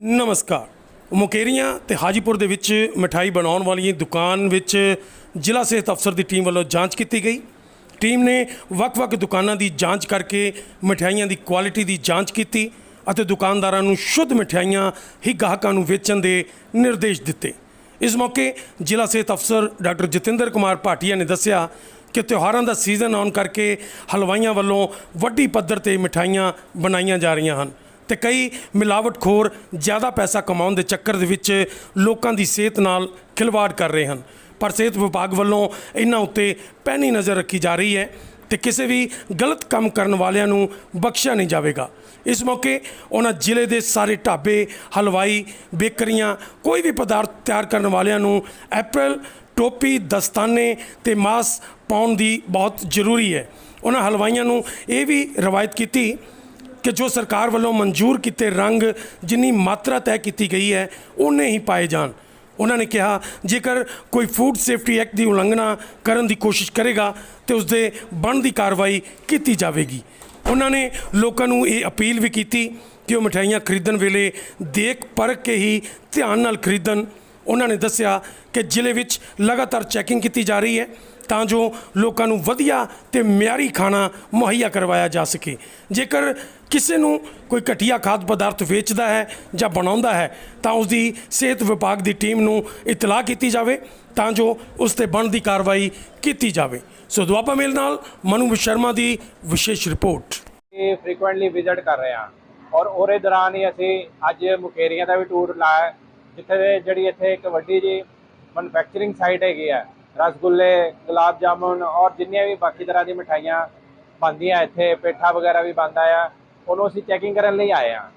ਨਮਸਕਾਰ। ਮੁਕੇਰੀਆਂ ਤੇ ਹਾਜੀਪੁਰ ਦੇ ਵਿੱਚ ਮਠਾਈ ਬਣਾਉਣ ਵਾਲੀ ਦੁਕਾਨ ਵਿੱਚ ਜ਼ਿਲ੍ਹਾ ਸਿਹਤ ਅਫਸਰ ਦੀ ਟੀਮ ਵੱਲੋਂ ਜਾਂਚ ਕੀਤੀ ਗਈ। ਟੀਮ ਨੇ ਵੱਖ-ਵੱਖ ਦੁਕਾਨਾਂ ਦੀ ਜਾਂਚ ਕਰਕੇ ਮਠਿਆਈਆਂ ਦੀ ਕੁਆਲਿਟੀ ਦੀ ਜਾਂਚ ਕੀਤੀ ਅਤੇ ਦੁਕਾਨਦਾਰਾਂ ਨੂੰ ਸ਼ੁੱਧ ਮਠਿਆਈਆਂ ਹੀ ਗਾਹਕਾਂ ਨੂੰ ਵੇਚਣ ਦੇ ਨਿਰਦੇਸ਼ ਦਿੱਤੇ। ਇਸ ਮੌਕੇ ਜ਼ਿਲ੍ਹਾ ਸਿਹਤ ਅਫਸਰ ਡਾਕਟਰ ਜਤਿੰਦਰ ਕੁਮਾਰ ਭਾਟੀਆ ਨੇ ਦੱਸਿਆ ਕਿ ਤਿਉਹਾਰਾਂ ਦਾ ਸੀਜ਼ਨ ਆਉਣ ਕਰਕੇ ਹਲਵਾਈਆਂ ਵੱਲੋਂ ਵੱਡੀ ਪੱਧਰ ਤੇ ਮਠਾਈਆਂ ਬਣਾਈਆਂ ਜਾ ਰਹੀਆਂ ਹਨ। ਤੇ ਕਈ ਮਿਲਾਵਟਖੋਰ ਜ਼ਿਆਦਾ ਪੈਸਾ ਕਮਾਉਣ ਦੇ ਚੱਕਰ ਦੇ ਵਿੱਚ ਲੋਕਾਂ ਦੀ ਸਿਹਤ ਨਾਲ ਖਿਲਵਾੜ ਕਰ ਰਹੇ ਹਨ। ਪਰ ਸਿਹਤ ਵਿਭਾਗ ਵੱਲੋਂ ਇਹਨਾਂ ਉੱਤੇ ਪੈਣੀ ਨਜ਼ਰ ਰੱਖੀ ਜਾ ਰਹੀ ਹੈ ਤੇ ਕਿਸੇ ਵੀ ਗਲਤ ਕੰਮ ਕਰਨ ਵਾਲਿਆਂ ਨੂੰ ਬਖਸ਼ਿਆ ਨਹੀਂ ਜਾਵੇਗਾ। ਇਸ ਮੌਕੇ ਉਹਨਾਂ ਜ਼ਿਲ੍ਹੇ ਦੇ ਸਾਰੇ ਢਾਬੇ, ਹਲਵਾਈ, ਬੇਕਰੀਆਂ, ਕੋਈ ਵੀ ਪਦਾਰਥ ਤਿਆਰ ਕਰਨ ਵਾਲਿਆਂ ਨੂੰ ਐਪਰਲ ਟੋਪੀ, ਦਸਤਾਨੇ ਤੇ ਮਾਸ ਪਾਉਣ ਦੀ ਬਹੁਤ ਜ਼ਰੂਰੀ ਹੈ। ਉਹਨਾਂ ਹਲਵਾਈਆਂ ਨੂੰ ਇਹ ਵੀ ਰਵਾਇਤ ਕੀਤੀ ਕਿ ਜੋ ਸਰਕਾਰ ਵੱਲੋਂ ਮਨਜ਼ੂਰ ਕੀਤੇ ਰੰਗ ਜਿੰਨੀ ਮਾਤਰਾ ਤੈਅ ਕੀਤੀ ਗਈ ਹੈ ਉਨੇ ਹੀ ਪਾਏ ਜਾਣ। ਉਹਨਾਂ ਨੇ ਕਿਹਾ, ਜੇਕਰ ਕੋਈ ਫੂਡ ਸੇਫਟੀ ਐਕਟ ਦੀ ਉਲੰਘਣਾ ਕਰਨ ਦੀ ਕੋਸ਼ਿਸ਼ ਕਰੇਗਾ, ਤੇ ਉਸ ਦੇ ਬਣਦੀ ਕਾਰਵਾਈ ਕੀਤੀ ਜਾਵੇਗੀ। ਉਹਨਾਂ ਨੇ ਲੋਕਾਂ ਨੂੰ ਇਹ ਅਪੀਲ ਵੀ ਕੀਤੀ ਕਿ ਉਹ ਮਠਿਆਈਆਂ ਖਰੀਦਣ ਵੇਲੇ ਦੇਖ ਪਰਖ ਕੇ ਹੀ ਧਿਆਨ ਨਾਲ ਖਰੀਦਣ। ਉਹਨਾਂ ਨੇ ਦੱਸਿਆ ਕਿ ਜ਼ਿਲ੍ਹੇ ਵਿੱਚ ਲਗਾਤਾਰ ਚੈਕਿੰਗ ਕੀਤੀ ਜਾ ਰਹੀ ਹੈ ਤਾਂ ਜੋ ਲੋਕਾਂ ਨੂੰ ਵਧੀਆ ਤੇ ਮਿਆਰੀ ਖਾਣਾ ਮੁਹੱਈਆ ਕਰਵਾਇਆ ਜਾ ਸਕੇ। ਜੇਕਰ ਕਿਸੇ ਨੂੰ ਕੋਈ ਘਟੀਆ ਖਾਦ ਪਦਾਰਥ ਵੇਚਦਾ ਹੈ ਜਾਂ ਬਣਾਉਂਦਾ ਹੈ, ਤਾਂ ਉਸ ਦੀ ਸਿਹਤ ਵਿਭਾਗ ਦੀ ਟੀਮ ਨੂੰ ਇਤਲਾਹ ਕੀਤੀ ਜਾਵੇ ਤਾਂ ਜੋ ਉਸ ਤੇ ਬਣਦੀ ਕਾਰਵਾਈ ਕੀਤੀ ਜਾਵੇ। ਸੋ ਦੁਆਬਾ ਮੇਲ ਨਾਲ ਮਨੂ ਸ਼ਰਮਾ ਦੀ ਵਿਸ਼ੇਸ਼ ਰਿਪੋਰਟ। ਇਹ ਫ੍ਰੀਕੁਐਂਟਲੀ ਵਿਜ਼ਿਟ ਕਰ ਰਹੇ ਹਾਂ। ਔਰ ਉਹਦੇ ਦੌਰਾਨ ਹੀ ਅਸੀਂ ਅੱਜ ਮੁਕੇਰੀਆਂ ਦਾ ਵੀ ਟੂਰ ਲਾਇਆ। ਜਿੱਥੇ ਦੇ- ਜਿਹੜੀ ਇੱਥੇ ਇੱਕ ਵੱਡੀ ਜੀ ਮੈਨੂਫੈਕਚਰਿੰਗ ਸਾਈਟ ਹੈਗੀ ਆ, ਰਸਗੁੱਲੇ, ਗੁਲਾਬ ਜਾਮੁਨ ਔਰ ਜਿੰਨੀਆਂ ਵੀ ਬਾਕੀ ਤਰ੍ਹਾਂ ਦੀ ਮਠਾਈਆਂ ਬਣਦੀਆਂ ਇੱਥੇ, ਪੇਠਾ ਵਗੈਰਾ ਵੀ ਬਣਦਾ ਆ, ਉਹਨੂੰ ਅਸੀਂ ਚੈਕਿੰਗ ਕਰਨ ਲਈ ਆਏ ਹਾਂ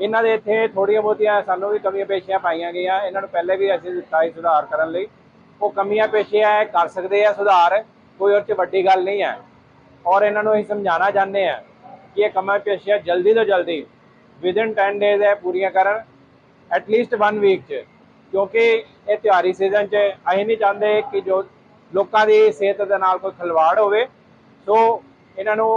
ਇਹਨਾਂ ਦੇ ਇੱਥੇ ਥੋੜੀਆਂ ਬਹੁਤੀਆਂ ਸਾਨੂੰ ਵੀ ਕਮੀਆਂ ਪੇਸ਼ੀਆਂ ਪਾਈਆਂ ਗਈਆਂ, ਇਹਨਾਂ ਨੂੰ ਪਹਿਲੇ ਵੀ ਅਸੀਂ ਦਿੱਤਾ ਸੀ ਸੁਧਾਰ ਕਰਨ ਲਈ। ਉਹ ਕਮੀਆਂ ਪੇਸ਼ੀਆਂ ਕਰ ਸਕਦੇ ਆ ਸੁਧਾਰ, ਕੋਈ ਉਹ 'ਚ ਵੱਡੀ ਗੱਲ ਨਹੀਂ ਹੈ ਔਰ ਇਹਨਾਂ ਨੂੰ ਅਸੀਂ ਸਮਝਾਉਣਾ ਚਾਹੁੰਦੇ ਆ ਕਿ ਇਹ ਕਮਾਂ ਪੇਸ਼ੀਆਂ ਜਲਦੀ ਤੋਂ ਜਲਦੀ ਵਿਦਿਨ 10 ਡੇਜ਼ ਹੈ ਪੂਰੀਆਂ ਕਰਨ। ਐਟਲੀਸਟ 1 ਵੀਕ ਚ, ਕਿਉਂਕਿ ਇਹ ਤਿਉਹਾਰੀ ਸੀਜ਼ਨ ਚ ਅਸੀਂ ਨਹੀਂ ਚਾਹੁੰਦੇ ਕਿ ਜੋ ਲੋਕਾਂ ਦੀ ਸਿਹਤ ਦੇ ਨਾਲ ਕੋਈ ਖਿਲਵਾੜ ਹੋਵੇ। ਸੋ ਇਹਨਾਂ ਨੂੰ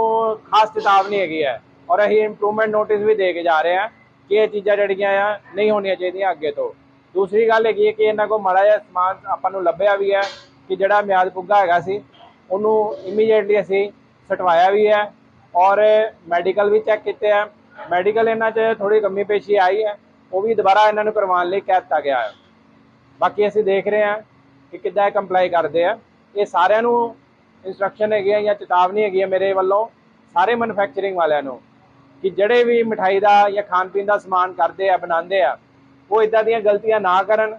ਖਾਸ ਚੇਤਾਵਨੀ ਹੈਗੀ ਹੈ ਔਰ ਅਸੀਂ ਇੰਪਰੂਵਮੈਂਟ ਨੋਟਿਸ ਵੀ ਦੇ ਕੇ ਜਾ ਰਹੇ ਹਾਂ ਕਿ ਇਹ ਚੀਜ਼ਾਂ ਜਿਹੜੀਆਂ ਆ ਨਹੀਂ ਹੋਣੀਆਂ ਚਾਹੀਦੀਆਂ ਅੱਗੇ ਤੋਂ। ਦੂਸਰੀ ਗੱਲ ਹੈਗੀ ਹੈ ਕਿ ਇਹਨਾਂ ਕੋਲ ਮਾੜਾ ਜਿਹਾ ਸਮਾਨ ਆਪਾਂ ਨੂੰ ਲੱਭਿਆ ਵੀ ਹੈ ਕਿ ਜਿਹੜਾ ਮਿਆਦ ਪੁੱਗਾ ਹੈਗਾ ਸੀ, ਉਹਨੂੰ ਇਮੀਡੀਏਟਲੀ ਅਸੀਂ ਸਟਵਾਇਆ ਵੀ ਹੈ ਔਰ ਮੈਡੀਕਲ ਵੀ ਚੈੱਕ ਕੀਤੇ ਆ। ਮੈਡੀਕਲ ਇਹਨਾਂ 'ਚ ਥੋੜੀ ਕਮੀ ਪੇਸ਼ੀ ਆਈ ਹੈ। ਉਹ ਵੀ ਦੁਬਾਰਾ ਇਹਨਾਂ ਨੂੰ ਕਰਵਾਉਣ ਲਈ ਕਹਿ ਦਿੱਤਾ ਗਿਆ ਹੈ। ਬਾਕੀ ਅਸੀਂ ਦੇਖ ਰਹੇ ਹਾਂ ਕਿ ਕਿੱਦਾਂ ਇਹ ਕੰਪਲਾਈ ਕਰਦੇ ਆ। ਇਹ ਸਾਰਿਆਂ ਨੂੰ ਇਨਸਟਰਕਸ਼ਨ ਹੈਗੀ ਹੈ ਜਾਂ ਚੇਤਾਵਨੀ ਹੈਗੀ ਹੈ ਮੇਰੇ ਵੱਲੋਂ, ਸਾਰੇ ਮੈਨੂਫੈਕਚਰਿੰਗ ਵਾਲਿਆਂ ਨੂੰ, ਕਿ ਜਿਹੜੇ ਵੀ ਮਠਾਈ ਦਾ ਜਾਂ ਖਾਣ ਪੀਣ ਦਾ ਸਮਾਨ ਕਰਦੇ ਆ, ਬਣਾਉਂਦੇ ਆ, ਉਹ ਇਦਾਂ ਦੀਆਂ ਗਲਤੀਆਂ ਨਾ ਕਰਨ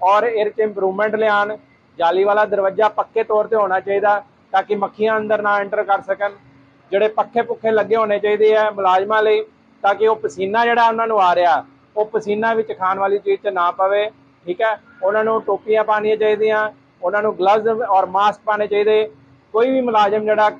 ਔਰ ਇਹ 'ਚ ਇੰਪਰੂਵਮੈਂਟ ਲਿਆਉਣ। ਜਾਲੀ ਵਾਲਾ ਦਰਵਾਜ਼ਾ ਪੱਕੇ ਤੌਰ ਤੇ ਹੋਣਾ ਚਾਹੀਦਾ ਤਾਂ ਕਿ ਮੱਖੀਆਂ ਅੰਦਰ ਨਾ ਐਂਟਰ ਕਰ ਸਕਣ। ਜਿਹੜੇ ਪੱਖੇ ਪੁੱਖੇ ਲੱਗੇ ਹੋਣੇ ਚਾਹੀਦੇ ਆ ਮੁਲਾਜ਼ਮਾਂ ਲਈ ਤਾਂ ਕਿ ਉਹ ਪਸੀਨਾ ਜਿਹੜਾ ਉਹਨਾਂ ਨੂੰ ਆ ਰਿਹਾ ਉਹ ਪਸੀਨਾ ਵਿੱਚ ਖਾਣ ਵਾਲੀ ਚੀਜ਼ 'ਚ ਨਾ ਪਵੇ, ਠੀਕ ਹੈ? ਉਹਨਾਂ ਨੂੰ ਟੋਪੀਆਂ ਪਾਉਣੀਆਂ ਚਾਹੀਦੀਆਂ, ਉਹਨਾਂ ਨੂੰ ਗਲਵਜ਼ ਔਰ ਮਾਸਕ ਪਾਣੇ ਚਾਹੀਦੇ। ਕੋਈ ਵੀ ਮੁਲਾਜ਼ਮ ਜਿਹੜਾ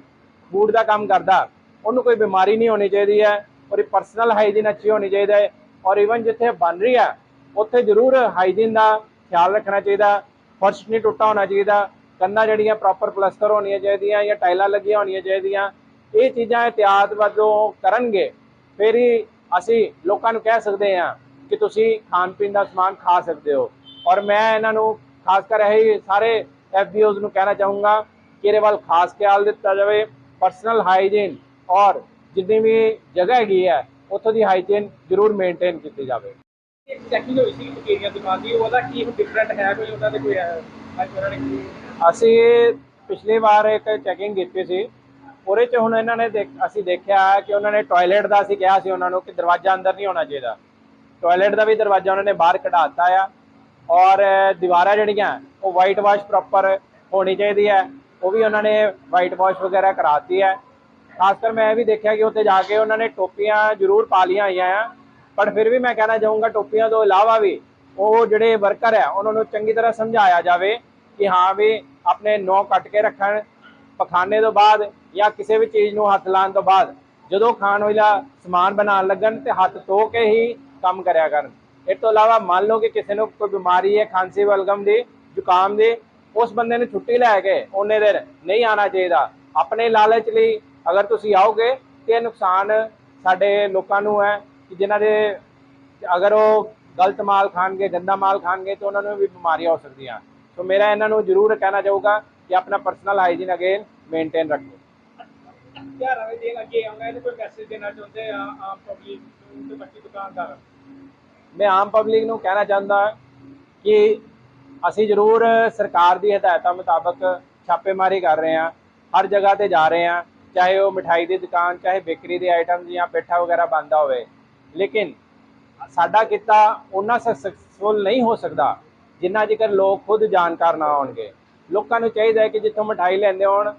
ਫੂਡ ਦਾ ਕੰਮ ਕਰਦਾ, ਉਹਨੂੰ ਕੋਈ ਬਿਮਾਰੀ ਨਹੀਂ ਹੋਣੀ ਚਾਹੀਦੀ ਹੈ ਔਰ ਪਰਸਨਲ ਹਾਈਜੀਨ ਅੱਛੀ ਹੋਣੀ ਚਾਹੀਦਾ ਹੈ ਔਰ ਇਵਨ ਜਿੱਥੇ ਬਣ ਰਹੀ ਹੈ, ਉੱਥੇ ਜ਼ਰੂਰ ਹਾਈਜੀਨ ਦਾ ਖਿਆਲ ਰੱਖਣਾ ਚਾਹੀਦਾ, ਫਰਸ਼ ਨਹੀਂ ਟੁੱਟਾ ਹੋਣਾ ਚਾਹੀਦਾ, ਕੰਨਾਂ ਜਿਹੜੀਆਂ ਪ੍ਰੋਪਰ ਪਲਸਤਰ ਹੋਣੀਆਂ ਚਾਹੀਦੀਆਂ ਜਾਂ ਟਾਈਲਾਂ ਲੱਗੀਆਂ ਹੋਣੀਆਂ ਚਾਹੀਦੀਆਂ, ਇਹ ਚੀਜ਼ਾਂ ਇhtiyਾਤ ਵਜੋਂ ਕਰਨਗੇ, ਫਿਰ ਹੀ ਅਸੀਂ ਲੋਕਾਂ ਨੂੰ ਕਹਿ ਸਕਦੇ ਹਾਂ ਕਿ ਤੁਸੀਂ ਖਾਣ ਪੀਣ ਦਾ ਸਮਾਨ ਖਾ ਸਕਦੇ ਹੋ। ਔਰ ਮੈਂ ਇਹਨਾਂ ਨੂੰ ਖਾਸ ਕਰ ਇਹ ਸਾਰੇ ਐਫਬੀਓਜ਼ ਨੂੰ ਕਹਿਣਾ ਚਾਹੂੰਗਾ ਕਿ ਇਹਦੇ ਵੱਲ ਖਾਸ ਖਿਆਲ ਦਿੱਤਾ ਜਾਵੇ। ਪਰਸਨਲ ਹਾਈਜੀਨ ਔਰ ਜਿੰਨੀ ਵੀ ਜਗ੍ਹਾ ਹੈਗੀ ਹੈ ਉੱਥੋਂ ਦੀ ਹਾਈਜੀਨ ਜ਼ਰੂਰ ਮੇਨਟੇਨ ਕੀਤੀ ਜਾਵੇ। ਇੱਕ ਚੈਕਿੰਗ ਹੋਈ ਸੀ ਦੀ ਉਹਦਾ ਕੀ ਡਿਫਰੈਂਟ ਹੈ ਕੋਈ ਕੋਈ ਅਸੀਂ ਪਿਛਲੀ ਵਾਰ ਇੱਕ ਚੈਕਿੰਗ ਕੀਤੀ ਸੀ। ਉਹਦੇ ਚ ਹੁਣ ਇਹਨਾਂ ਨੇ ਅਸੀਂ ਦੇਖਿਆ ਕਿ ਉਹਨਾਂ ਨੇ ਟਾਇਲਟ ਦਾ ਅਸੀਂ ਕਿਹਾ ਸੀ ਉਹਨਾਂ ਨੂੰ ਕਿ ਦਰਵਾਜ਼ਾ ਅੰਦਰ ਨਹੀਂ ਹੋਣਾ ਚਾਹੀਦਾ। ਟਾਇਲਟ ਦਾ ਵੀ ਦਰਵਾਜ਼ਾ ਉਹਨਾਂ ਨੇ ਬਾਹਰ ਕਢਾ ਦਿੱਤਾ ਆ। ਔਰ ਦੀਵਾਰਾਂ ਜਿਹੜੀਆਂ, ਉਹ ਵਾਈਟ ਵਾਸ਼ ਪ੍ਰੋਪਰ ਹੋਣੀ ਚਾਹੀਦੀ ਹੈ। ਉਹ ਵੀ ਉਹਨਾਂ ਨੇ ਵਾਈਟ ਵਾਸ਼ ਵਗੈਰਾ ਕਰਾਤੀ ਹੈ। ਖਾਸ ਕਰ ਮੈਂ ਇਹ ਵੀ ਦੇਖਿਆ ਕਿ ਉੱਥੇ ਜਾ ਕੇ ਉਹਨਾਂ ਨੇ ਟੋਪੀਆਂ ਜ਼ਰੂਰ ਪਾ ਲਈਆਂ ਹੋਈਆਂ ਆ। ਪਰ ਫਿਰ ਵੀ ਮੈਂ ਕਹਿਣਾ ਚਾਹੂੰਗਾ ਟੋਪੀਆਂ ਤੋਂ ਇਲਾਵਾ ਵੀ ਉਹ ਜਿਹੜੇ ਵਰਕਰ ਹੈ, ਉਹਨਾਂ ਨੂੰ ਚੰਗੀ ਤਰ੍ਹਾਂ ਸਮਝਾਇਆ ਜਾਵੇ ਕਿ ਹਾਂ ਵੀ ਆਪਣੇ ਨੌ ਕੱਟ ਕੇ ਰੱਖਣ, ਪਖਾਨੇ ਤੋਂ ਬਾਅਦ ਜਾਂ ਕਿਸੇ ਵੀ ਚੀਜ਼ ਨੂੰ ਹੱਥ ਲਾਉਣ ਤੋਂ ਬਾਅਦ। ਜਦੋਂ ਖਾਣ ਵਾਲਾ ਸਮਾਨ ਬਣਾਉਣ ਲੱਗਣ ਤੇ ਹੱਥ ਧੋ ਕੇ ਹੀ ਕੰਮ ਕਰਿਆ ਕਰਨ। ਇਸ ਤੋਂ ਇਲਾਵਾ ਮੰਨ ਲਓ ਕਿ ਕਿਸੇ ਨੂੰ ਕੋਈ ਬਿਮਾਰੀ ਹੈ, ਖਾਂਸੀ ਬਲਗਮ ਦੀ, ਜ਼ੁਕਾਮ ਦੀ, ਉਸ ਬੰਦੇ ਨੂੰ ਛੁੱਟੀ ਲੈ ਕੇ ਉਹਨੇ ਦਿਨ ਨਹੀਂ ਆਣਾ ਚਾਹੀਦਾ। ਆਪਣੇ ਲਾਲਚ ਲਈ ਅਗਰ ਤੁਸੀਂ ਆਓਗੇ ਤੇ ਨੁਕਸਾਨ ਸਾਡੇ ਲੋਕਾਂ ਨੂੰ ਹੈ ਕਿ ਜਿਨ੍ਹਾਂ ਦੇ ਅਗਰ ਉਹ ਗਲਤ ਮਾਲ ਖਾਣਗੇ, ਗੰਦਾ ਮਾਲ ਖਾਣਗੇ ਤਾਂ ਉਹਨਾਂ ਨੂੰ ਵੀ ਬਿਮਾਰੀਆਂ ਹੋ ਸਕਦੀਆਂ। ਸੋ ਮੇਰਾ ਇਹਨਾਂ ਨੂੰ ਜ਼ਰੂਰ ਕਹਿਣਾ ਚਾਹੂਗਾ ਕਿ ਆਪਣਾ ਪਰਸਨਲ ਹਾਈਜੀਨ ਅਗੇਨ ਮੇਨਟੇਨ ਰੱਖੋ। ਕਿਆ ਰਵੇ ਦੇਣ ਅੱਗੇ ਆਉਂਦਾ, ਇਹਦੇ ਕੋਈ ਮੈਸੇਜ ਦੇਣਾ ਚਾਹੁੰਦੇ ਆ, ਆਮ ਪਬਲਿਕ ਨੂੰ ਤੇ ਬਾਕੀ ਦੁਕਾਨਦਾਰ। ਮੈਂ ਆਮ ਪਬਲਿਕ ਨੂੰ ਕਹਿਣਾ ਚਾਹੁੰਦਾ ਕਿ ਅਸੀਂ ਜ਼ਰੂਰ ਸਰਕਾਰ ਦੀ ਹਦਾਇਤਾਂ ਮੁਤਾਬਕ ਛਾਪੇਮਾਰੀ ਕਰ ਰਹੇ ਹਾਂ, ਹਰ ਜਗ੍ਹਾ ਤੇ ਜਾ ਰਹੇ ਹਾਂ, ਚਾਹੇ ਉਹ ਮਿਠਾਈ ਦੀ ਦੁਕਾਨ, ਚਾਹੇ ਬੇਕਰੀ ਦੇ ਆਈਟਮ ਜਾਂ ਪੇਠਾ ਵਗੈਰਾ ਬੰਦਾ ਹੋਵੇ। ਲੇਕਿਨ ਸਾਡਾ ਕਿੱਤਾ ਉਹਨਾਂ ਸਕਸੈਸਫੁਲ ਨਹੀਂ ਹੋ ਸਕਦਾ ਜਿੰਨਾ ਜ਼ਿਕਰ ਲੋਕ ਖੁਦ ਜਾਣਕਾਰ ਨਾ ਹੋਣਗੇ ਲੋਕਾਂ ਨੂੰ ਚਾਹੀਦਾ ਹੈ ਕਿ ਜਿੱਥੋਂ ਮਠਾਈ ਲੈਂਦੇ ਹੋਣ,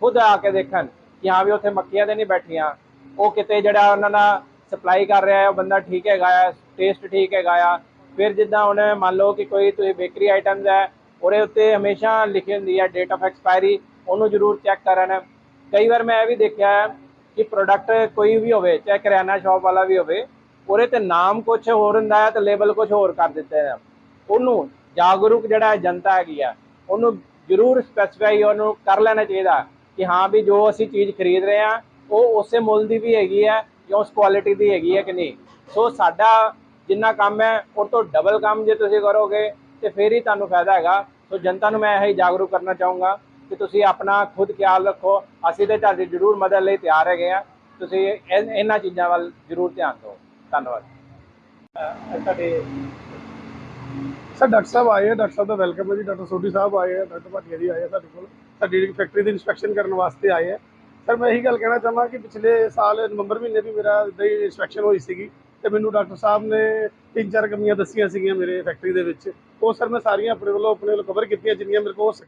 ਖੁਦ ਆ ਕੇ ਦੇਖਣ ਕਿ ਹਾਂ ਵੀ ਉੱਥੇ ਮੱਕੀਆਂ ਤੇ ਨਹੀਂ ਬੈਠੀਆਂ, ਉਹ ਕਿਤੇ ਜਿਹੜਾ ਉਹਨਾਂ ਦਾ ਸਪਲਾਈ ਕਰ ਰਿਹਾ ਹੈ, ਉਹ ਬੰਦਾ ਠੀਕ ਹੈਗਾ ਆ ਟੇਸਟ ਠੀਕ ਹੈਗਾ ਆ। ਫਿਰ ਜਿੱਦਾਂ ਹੁਣ ਮੰਨ ਲਓ ਕਿ ਕੋਈ ਤੁਸੀਂ ਬੇਕਰੀ ਆਈਟਮਸ ਹੈ, ਉਹਦੇ ਉੱਤੇ ਹਮੇਸ਼ਾ ਲਿਖੀ ਹੁੰਦੀ ਹੈ ਡੇਟ ਆਫ ਐਕਸਪਾਇਰੀ ਉਹਨੂੰ ਜ਼ਰੂਰ ਚੈੱਕ ਕਰਨ। ਕਈ ਵਾਰ ਮੈਂ ਇਹ ਵੀ ਦੇਖਿਆ ਹੈ ਕਿ ਪ੍ਰੋਡਕਟ ਕੋਈ ਵੀ ਹੋਵੇ, ਚਾਹੇ ਕਰਿਆਨਾ ਸ਼ਾਪ ਵਾਲਾ ਵੀ ਹੋਵੇ, ਉਹਦੇ ਤੇ ਨਾਮ ਕੁਝ ਹੋਰ ਹੁੰਦਾ ਹੈ ਤੇ ਲੇਬਲ ਕੁਝ ਹੋਰ ਕਰ ਦਿੱਤੇ ਨੇ। ਉਹਨੂੰ ਜਾਗਰੂਕ ਜਿਹੜਾ ਹੈ, ਜਨਤਾ ਹੈਗੀ ਆ, ਉਹਨੂੰ ਜ਼ਰੂਰ ਸਪੈਸੀਫਾਈ ਉਹਨੂੰ ਕਰ ਲੈਣਾ ਚਾਹੀਦਾ ਕਿ ਹਾਂ ਵੀ ਜੋ ਅਸੀਂ ਚੀਜ਼ ਖਰੀਦ ਰਹੇ ਆ ਉਹ ਉਸੇ ਮੁੱਲ ਦੀ ਵੀ ਹੈਗੀ ਹੈ ਜਾਂ ਉਸ ਕੁਆਲਿਟੀ ਦੀ ਹੈਗੀ ਹੈ ਕਿ ਨਹੀਂ। ਸੋ ਸਾਡਾ ਜਿੰਨਾ ਕੰਮ ਹੈ, ਉਹ ਤੋਂ ਡਬਲ ਕੰਮ ਜੇ ਤੁਸੀਂ ਕਰੋਗੇ, ਤੇ ਫਿਰ ਹੀ ਤੁਹਾਨੂੰ ਫਾਇਦਾ ਹੈਗਾ। ਸੋ ਜਨਤਾ ਨੂੰ ਮੈਂ ਇਹ ਜਾਗਰੂਕ ਕਰਨਾ ਚਾਹੂੰਗਾ ਕਿ ਤੁਸੀਂ ਆਪਣਾ ਖੁਦ ਖਿਆਲ ਰੱਖੋ। ਅਸੀਂ ਤੇ ਤੁਹਾਡੀ ਜ਼ਰੂਰ ਮਦਦ ਲਈ ਤਿਆਰ ਹੈਗੇ ਆ। ਤੁਸੀਂ ਇਹਨਾਂ ਚੀਜ਼ਾਂ ਵੱਲ ਜ਼ਰੂਰ ਧਿਆਨ ਦਿਓ। ਧੰਨਵਾਦ। ਤੁਹਾਡੇ ਸਰ, ਡਾਕਟਰ ਸਾਹਿਬ ਆਏ ਆ। ਡਾਕਟਰ ਸਾਹਿਬ ਦਾ ਵੈਲਕਮ ਹੈ ਜੀ। ਡਾਕਟਰ ਸੋਢੀ ਸਾਹਿਬ ਆਏ ਆ। ਡਾਕਟਰ ਭਾਟੀਆ ਜੀ ਆਏ ਆ ਸਾਡੇ ਕੋਲ। ਸਾਡੀ ਫੈਕਟਰੀ ਦੀ ਇਨਸਪੈਕਸ਼ਨ ਕਰਨ ਵਾਸਤੇ ਆਏ ਆ। ਸਰ, ਮੈਂ ਇਹੀ ਗੱਲ ਕਹਿਣਾ ਚਾਹੁੰਦਾ ਕਿ ਪਿਛਲੇ ਸਾਲ ਨਵੰਬਰ ਮਹੀਨੇ ਵੀ ਮੇਰਾ ਇੱਦਾਂ ਹੀ ਇਨਸਪੈਕਸ਼ਨ ਹੋਈ ਸੀਗੀ ਤੇ ਮੈਨੂੰ ਡਾਕਟਰ ਸਾਹਿਬ ਨੇ ਤਿੰਨ ਚਾਰ ਕਮੀਆਂ ਦੱਸੀਆਂ ਸੀਗੀਆਂ ਮੇਰੇ ਫੈਕਟਰੀ ਦੇ ਵਿੱਚ। ਉਹ ਸਰ, ਮੈਂ ਸਾਰੀਆਂ ਆਪਣੇ ਵੱਲੋਂ ਆਪਣੇ ਵੱਲੋਂ ਕਵਰ ਕੀਤੀਆਂ, ਜਿੰਨੀਆਂ ਮੇਰੇ ਕੋਲ ਹੋ ਸਕ